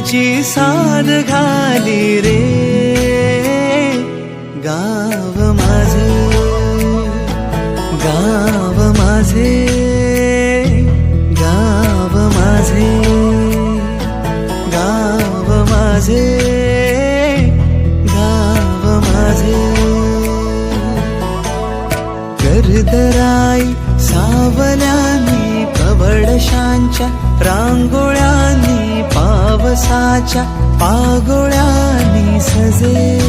फुलांची साध घाली रे. गाव माझे गाव माझे गाव माझे गाव माझे गाव माझे. करदराई सावल्यानी कवडशांच्या रांगोळ पावसाच्या पागोळ्याने सजे.